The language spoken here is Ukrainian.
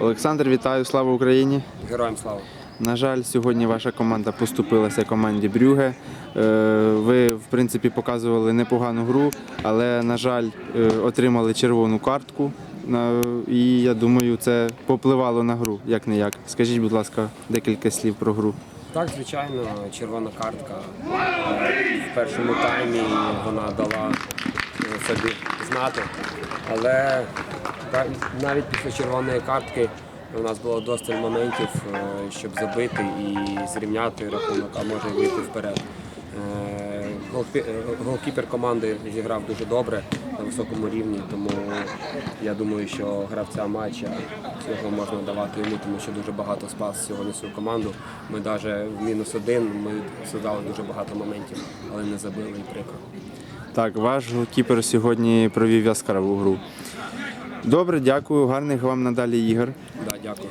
Олександр, вітаю, слава Україні! Героям слава. На жаль, сьогодні ваша команда поступилася команді Брюге. Е, Ви, в принципі, показували непогану гру, але, на жаль, е, отримали червону картку. І я думаю, це попливало на гру, як не як. Скажіть, будь ласка, декілька слів про гру. Так, звичайно, червона картка. Е, В першому таймі вона дала собі знати. Але навіть після червоної картки у нас було достатньо моментів, е, щоб забити і зрівняти рахунок, а може вийти вперед. Е, е, Голкіпер команди зіграв дуже добре на високому рівні, тому я думаю, що гравця матча цього можна давати йому, тому що дуже багато спас сьогодні свою команду. Ми навіть в мінус один ми создали дуже багато моментів, але не забили і прикро. Так, ваш кіпер сьогодні провів яскраву гру. Добре, дякую, гарних вам надалі ігор. Да, дякую.